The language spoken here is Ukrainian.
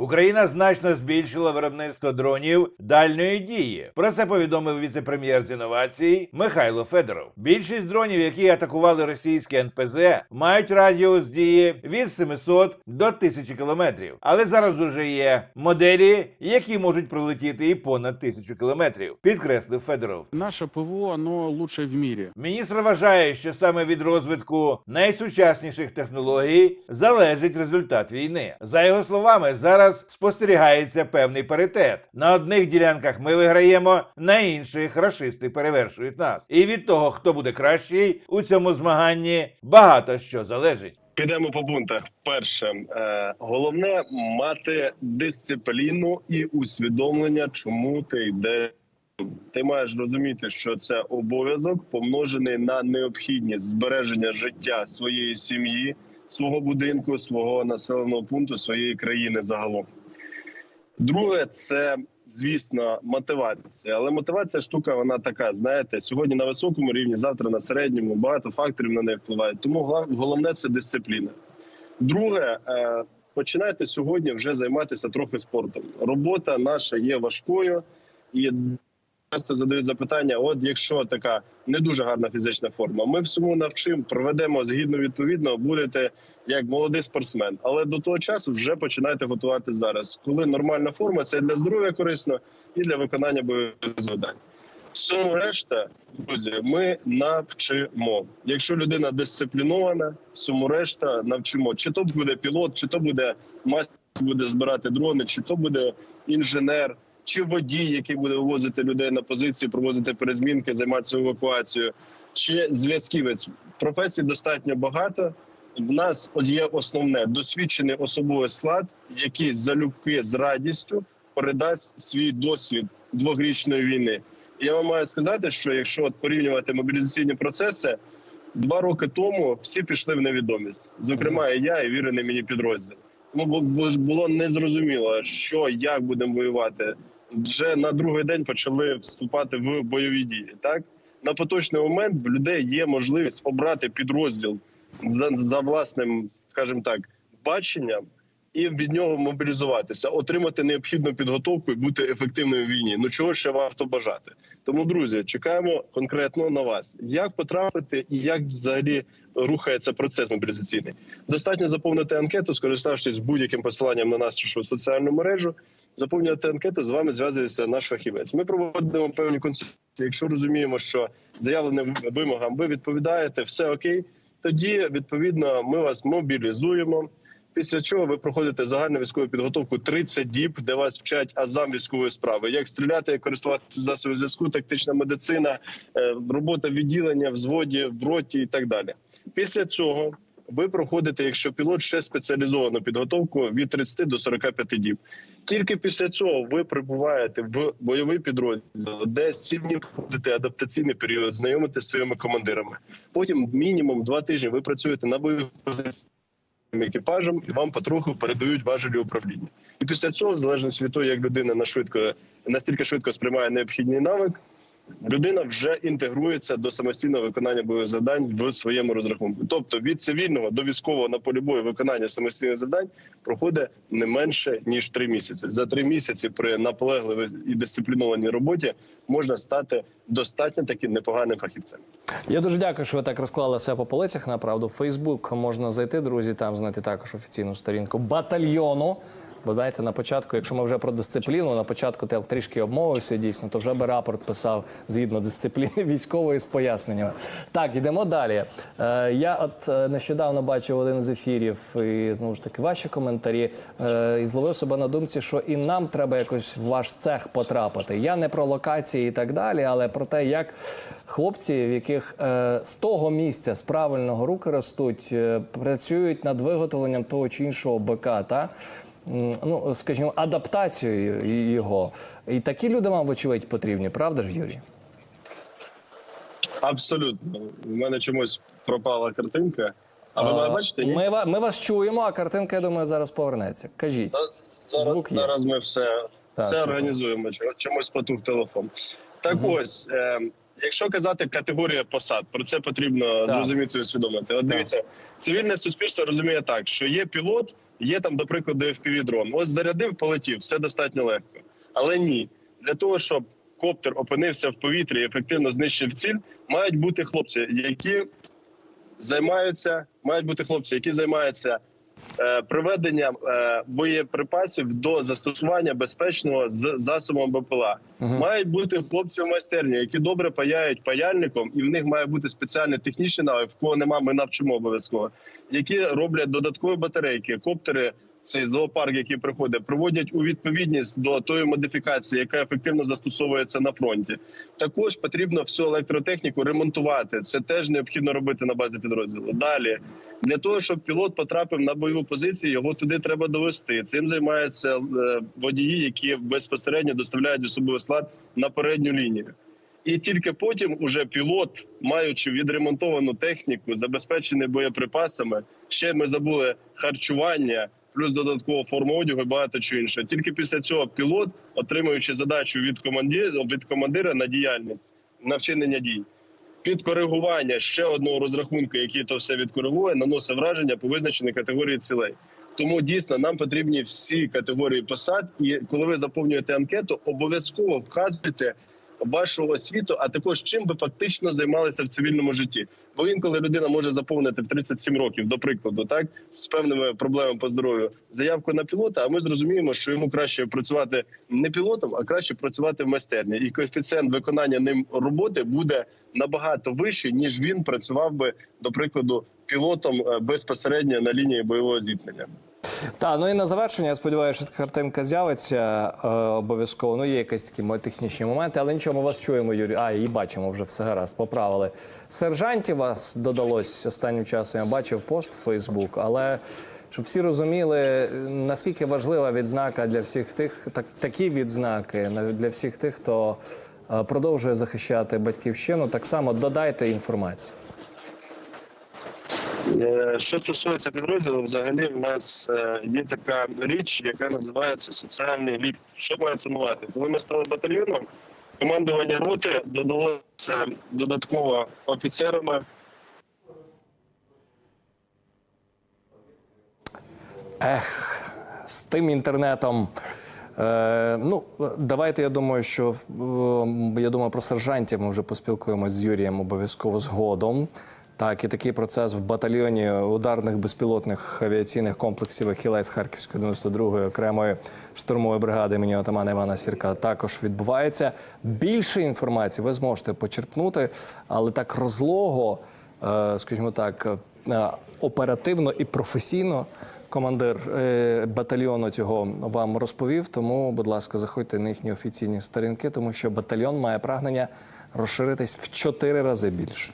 Україна значно збільшила виробництво дронів дальної дії. Про це повідомив віце-прем'єр з інновацій Михайло Федоров. Більшість дронів, які атакували російські НПЗ, мають радіус дії від 700 до 1000 кілометрів. Але зараз уже є моделі, які можуть пролетіти і понад тисячу кілометрів, підкреслив Федоров. Наше ПВО, оно лучшее в мире. Міністр вважає, що саме від розвитку найсучасніших технологій залежить результат війни. За його словами, зараз спостерігається певний паритет. На одних ділянках ми виграємо, на інших рашисти перевершують нас. І від того, хто буде кращий у цьому змаганні, багато що залежить. Підемо по пунктах. Перше, е, головне мати дисципліну і усвідомлення, чому ти йдеш. Ти маєш розуміти, що це обов'язок помножений на необхідність збереження життя своєї сім'ї, свого будинку, свого населеного пункту, своєї країни загалом. Друге, це звісно мотивація. Але мотивація штука, вона така. Знаєте, сьогодні на високому рівні, завтра на середньому. Багато факторів на неї впливають. Тому головне це дисципліна. Друге, е, починайте сьогодні вже займатися трохи спортом. Робота наша є важкою і. Часто задають запитання: от якщо така не дуже гарна фізична форма, ми всьому навчимо, проведемо згідно відповідно, будете як молодий спортсмен. Але до того часу вже починайте готувати зараз. Коли нормальна форма, це для здоров'я корисно і для виконання бойових завдань. Всьому решта, друзі, ми навчимо. Якщо людина дисциплінована, всьому решта навчимо. Чи то буде пілот, чи то буде майстер, буде збирати дрони, чи то буде інженер, чи водій, який буде вивозити людей на позиції, провозити перезмінки, займатися евакуацією, чи зв'язківець. Професій достатньо багато. В нас є основне досвідчений особовий склад, який залюбки з радістю передасть свій досвід двохрічної війни. Я вам маю сказати, що якщо от порівнювати мобілізаційні процеси, два роки тому всі пішли в невідомість. Зокрема, і я, і вірений мені підрозділ. Було незрозуміло, що як будемо воювати. Вже на другий день почали вступати в бойові дії. Так на поточний момент в людей є можливість обрати підрозділ за, за власним, скажімо так, баченням. І від нього мобілізуватися, отримати необхідну підготовку і бути ефективною в війні. Ну чого ще варто бажати? Тому, друзі, чекаємо конкретно на вас. Як потрапити і як взагалі рухається процес мобілізаційний? Достатньо заповнити анкету, скориставшись будь-яким посиланням на нашу соціальну мережу. Заповнювати анкету з вами зв'язується наш фахівець. Ми проводимо певні консультації. Якщо розуміємо, що заявленим вимогам ви відповідаєте, все окей. Тоді відповідно ми вас мобілізуємо. Після чого ви проходите загальну військову підготовку 30 діб, де вас вчать азам військової справи, як стріляти, як користуватися засобів зв'язку, тактична медицина, е, робота відділення, взводі, в роті і так далі. Після цього ви проходите, якщо пілот, ще спеціалізовану підготовку від 30 до 45 діб. Тільки після цього ви прибуваєте в бойовий підрозділ, де 7 днів проходите адаптаційний період, знайомитесь зі своїми командирами. Потім мінімум два тижні ви працюєте на бойових позиціях екіпажем і вам потроху передають важелі управління. І після цього, в залежності від того, як людина на швидко настільки швидко сприймає необхідний навик, людина вже інтегрується до самостійного виконання бойових завдань в своєму розрахунку. Тобто від цивільного до військового на полі бою виконання самостійних завдань проходить не менше ніж три місяці. За три місяці при наполегливій і дисциплінованій роботі можна стати достатньо таким непоганим фахівцем. Я дуже дякую, що ви так розклали все по полицях. Направду, в Фейсбук можна зайти, друзі, там знайти також офіційну сторінку батальйону. Бо знаєте, на початку, якщо ми вже про дисципліну, на початку ти трішки обмовився дійсно, то вже би рапорт писав згідно дисципліни військової з поясненнями. Так, йдемо далі. Е, я от е, нещодавно бачив один з ефірів, і знову ж таки ваші коментарі, е, і зловив себе на думці, що і нам треба якось в ваш цех потрапити. Я не про локації і так далі, але про те, як хлопці, в яких е, з того місця з правильного руки ростуть, е, працюють над виготовленням того чи іншого БК, та ну скажімо, адаптацією його. І такі люди вам, вочевидь, потрібні, правда ж, Юрій? Абсолютно, У мене чомусь пропала картинка. А ви А, мене бачите? Ні? Ми, ми вас чуємо, а картинка, я думаю, зараз повернеться. Кажіть. Зараз, звук є. зараз ми все, Так, все супер. організуємо. Чомусь- потух телефон. Так ось, е, якщо казати категорія посад, про це потрібно Так. зрозуміти і усвідомити. От дивіться, цивільне суспільство розуміє так, що є пілот, Є там, до прикладу, fpv дрон. Ось зарядив, полетів, все достатньо легко. Але ні, для того, щоб коптер опинився в повітрі і ефективно знищив ціль, мають бути хлопці, які займаються, мають бути хлопці, які займаються е, приведенням е, боєприпасів до застосування безпечного з засобом БПЛА. Мають бути хлопці в майстерні, які добре паяють паяльником, і в них має бути спеціальний технічний навик, в кого нема, ми навчимо обов'язково, які роблять додаткові батарейки, коптери. Цей зоопарк, який приходить, приводять у відповідність до тої модифікації, яка ефективно застосовується на фронті. Також потрібно всю електротехніку ремонтувати. Це теж необхідно робити на базі підрозділу. Далі для того, щоб пілот потрапив на бойову позицію, його туди треба довести. Цим займаються е, водії, які безпосередньо доставляють особовий склад на передню лінію. І тільки потім уже пілот, маючи відремонтовану техніку, забезпечений боєприпасами, ще ми забули харчування, плюс додатково форму одягу і багато чого іншого. Тільки після цього пілот, отримуючи задачу від командира, від командира на діяльність на вчинення дій, під коригування ще одного розрахунку, який то все відкоригує, наносить враження по визначеній категорії цілей. Тому дійсно нам потрібні всі категорії посад. І коли ви заповнюєте анкету, обов'язково вказуйте вашу освіту, а також чим ви фактично займалися в цивільному житті. Бо інколи людина може заповнити в 37 років, до прикладу, так з певними проблемами по здоров'ю заявку на пілота. А ми зрозуміємо, що йому краще працювати не пілотом, а краще працювати в майстерні. І коефіцієнт виконання ним роботи буде набагато вищий, ніж він працював би, до прикладу, пілотом е, безпосередньо на лінії бойового зіткнення. Та ну і на завершення, я сподіваюся, що картинка з'явиться е, обов'язково. Ну, є якісь такі технічні моменти, але нічого, ми вас чуємо, Юрій. А, і бачимо вже все гаразд, поправили. Сержантів вас додалось останнім часом. Я бачив пост в Фейсбук, але щоб всі розуміли, наскільки важлива відзнака для всіх тих, так, такі відзнаки для всіх тих, хто е, продовжує захищати батьківщину. Так само додайте інформацію. Е, Що стосується підрозділу, взагалі в нас е, є така річ, яка називається соціальний ліфт. Що має це мувати? Коли ми стали батальйоном, командування роти додалося додатково офіцерами. Ех, з тим інтернетом. Е, ну, давайте я думаю, що е, я думаю про сержантів. Ми вже поспілкуємося з Юрієм обов'язково згодом. Так, і такий процес в батальйоні ударних безпілотних авіаційних комплексів Ахілець Харківської 92-ї окремої штурмової бригади імені отамана Івана Сірка також відбувається. Більше інформації ви зможете почерпнути, але так розлого, е, скажімо так, е, оперативно і професійно командир е, батальйону цього вам розповів. Тому, будь ласка, заходьте на їхні офіційні сторінки, тому що батальйон має прагнення розширитись в чотири рази більше.